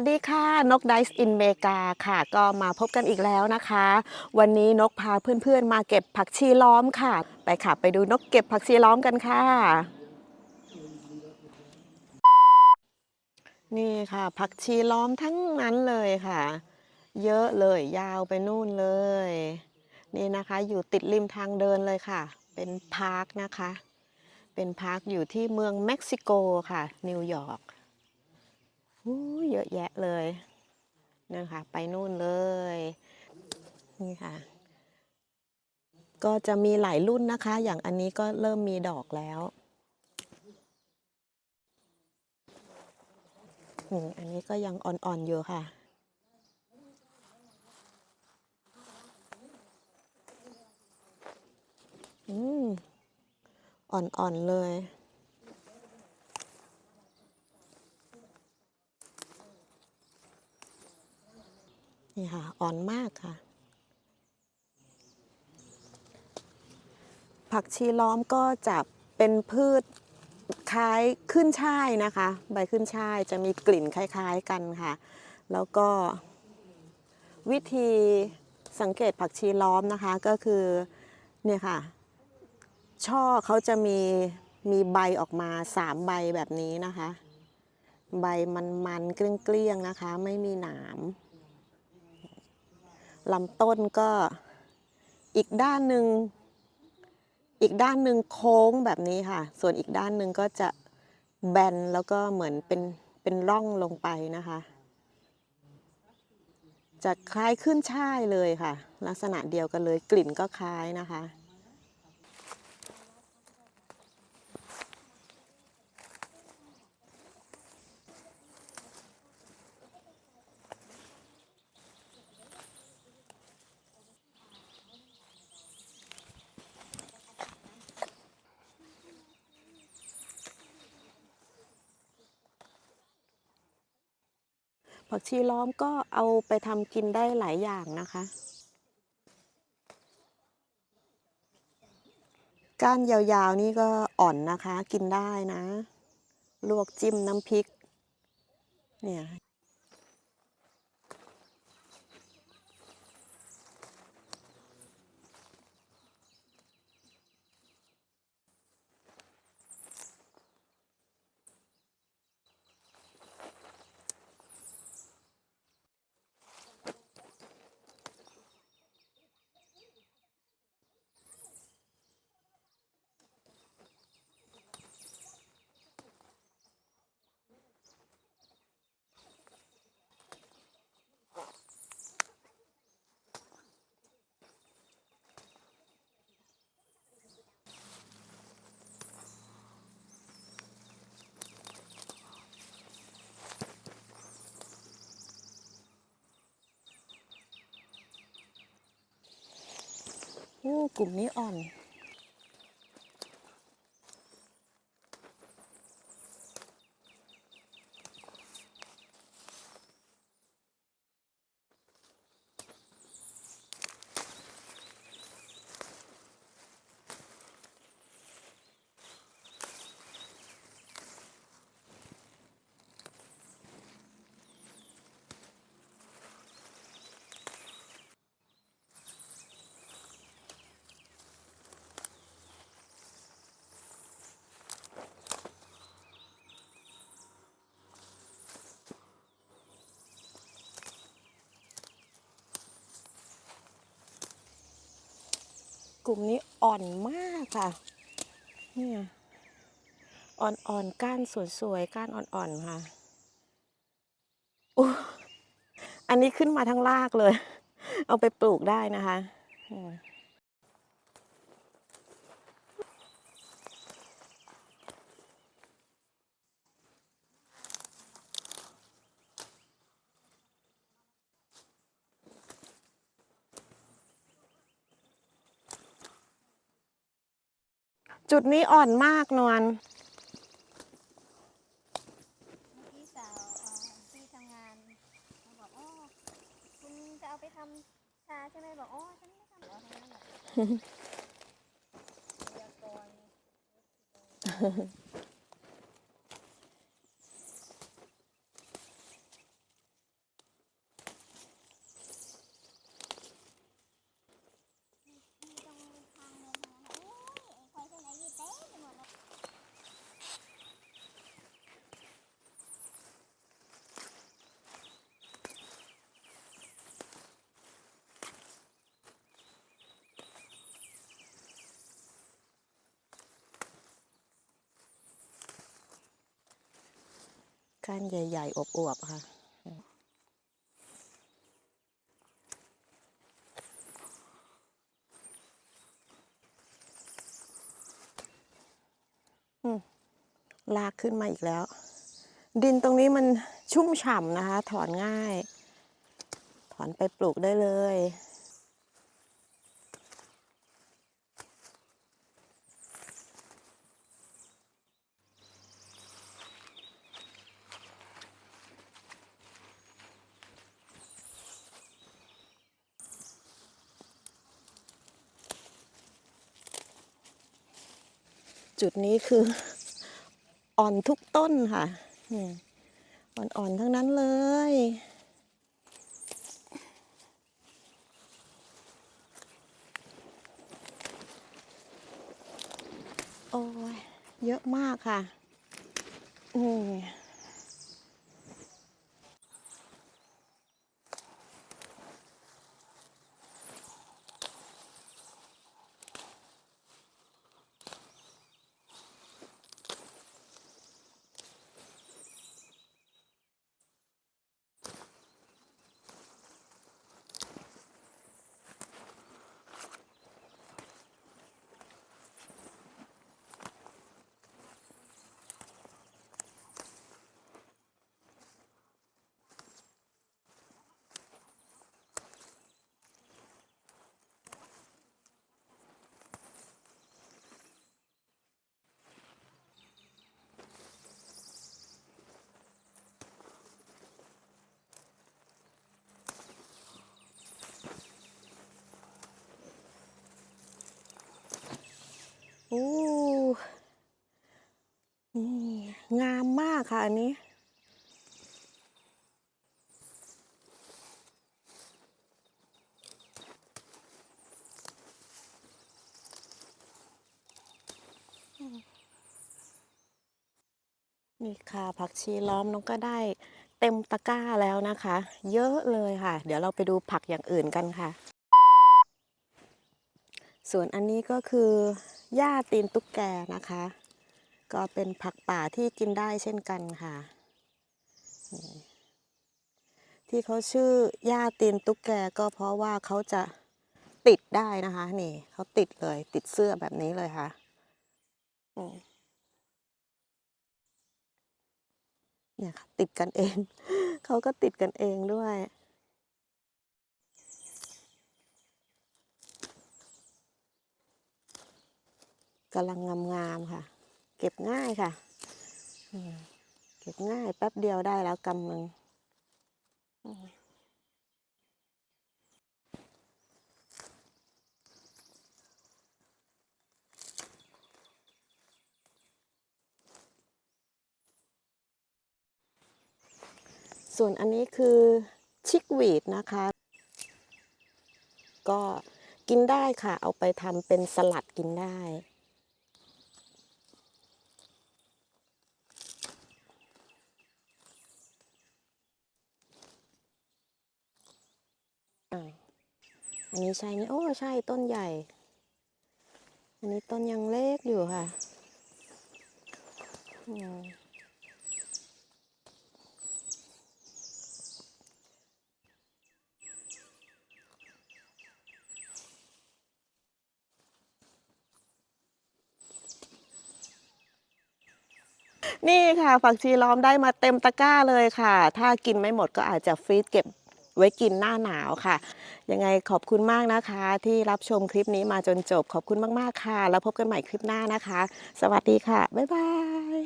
สวัสดีค่ะ นกไดส์อินเมกาค่ะ ก็มาพบกันอีกแล้วนะคะ วันนี้นกพาเพื่อนๆมาเก็บผักชีล้อมค่ะ ไปค่ะไปดูนกเก็บผักชีล้อมกันค่ะ นี่ค่ะ ผักชีล้อมทั้งนั้นเลยค่ะ เยอะเลยยาวไปนู่นเลย นี่นะคะ อยู่ติดริมทางเดินเลยค่ะ เป็นพาร์คนะคะ เป็นพาร์คอยู่ที่เมืองเม็กซิโกค่ะ นิวยอร์ก เยอะแยะเลยนั่ค่ะไปนู่นเลยนี่ค่ะ ก็จะมีหลายรุ่นนะคะ อย่างอันนี้ก็เริ่มมีดอกแล้วอันนี้ก็ยังอ่อนๆอยู่ค่ะอืมอ่อนๆเลย นี่ค่ะ อ่อนมากค่ะ ผักชีล้อมก็จะเป็นพืชคล้ายขึ้นช่ายนะคะ ใบขึ้นช่ายจะมีกลิ่นคล้าย ๆกันค่ะ แล้วก็วิธีสังเกตผักชีล้อมนะคะก็คือเนี่ยค่ะ ช่อเขาจะมีมีใบออกมาสามใบแบบนี้นะคะ ใบมันๆเกลี้ยงๆนะคะ ไม่มีหนาม ลำต้นก็อีกด้านหนึ่งอีกด้านหนึ่งโค้งแบบนี้ค่ะ ส่วนอีกด้านหนึ่งก็จะแบนแล้วก็เหมือนเป็นเป็นร่องลงไปนะคะ จะคล้ายขึ้นช่ายเลยค่ะ ลักษณะเดียวกันเลยกลิ่นก็คล้ายนะคะ ผักชีล้อมก็เอาไปทำกินได้หลายอย่างนะคะ ก้านยาวๆนี่ก็อ่อนนะคะ กินได้นะ ลวกจิ้มน้ำพริก เนี่ย กลุ่มนี้อ่อน ลุ่มนี้อ่อนมากค่ะ เนี่ยอ่อนๆก้านสวยๆก้านอ่อนๆค่ะอู้อันนี้ขึ้นมาทั้งรากเลย เอาไปปลูกได้นะคะ จุดนี้อ่อนมากนวลพี่สาวเอ่อที่ทำงานเขาบอกอ๋อคุณจะเอาไปทำชาใช่ไหมบอกอ๋อฉันไม่ทำหรอกทั้งนั้นแหละพยากรณ์ ก้านใหญ่ ๆ อวบๆ ค่ะ ลากขึ้นมาอีกแล้ว ดินตรงนี้มันชุ่มฉ่ำนะคะ ถอนง่าย ถอนไปปลูกได้เลย จุดนี้คืออ่อนทุกต้นค่ะอ่อนๆทั้งนั้นเลย โอ้ยเยอะมากค่ะนี่มโอ้นี่ง ค่ะอันนี้นี่ค่ะผักชีล้อมน้องก็ได้เต็มตะกร้าแล้วนะคะ เยอะเลยค่ะ เดี๋ยวเราไปดูผักอย่างอื่นกันค่ะ ส่วนอันนี้ก็คือหญ้าตีนตุ๊กแกนะคะ ก็เป็นผักป่าที่กินได้เช่นกันค่ะ ที่เขาชื่อหญ้าตีนตุ๊กแกก็เพราะว่าเขาจะติดได้นะคะนี่เขาติดเลยติดเสื้อแบบนี้เลยค่ะเนี่ยค่ะติดกันเอง เขาก็ติดกันเองด้วย กำลังงามๆค่ะ เก็บง่ายค่ะเก็บง่ายแป๊บเดียวได้แล้วกำมึงอืมส่วนอันนี้คือชิกวีดนะคะ ก็กินได้ค่ะ เอาไปทำเป็นสลัดกินได้ อันนี้ใช่ไหมโอ้ใช่ต้นใหญ่ อันนี้ต้นยังเล็กอยู่ค่ะนี่ค่ะ ผักชีล้อมได้มาเต็มตะกร้าเลยค่ะ ถ้ากินไม่หมดก็อาจจะฟรีซเก็บ ไว้กินหน้าหนาวค่ะ ยังไงขอบคุณมากนะคะ ที่รับชมคลิปนี้มาจนจบขอบคุณมากๆค่ะ แล้วพบกันใหม่คลิปหน้านะคะ สวัสดีค่ะ บ๊ายบาย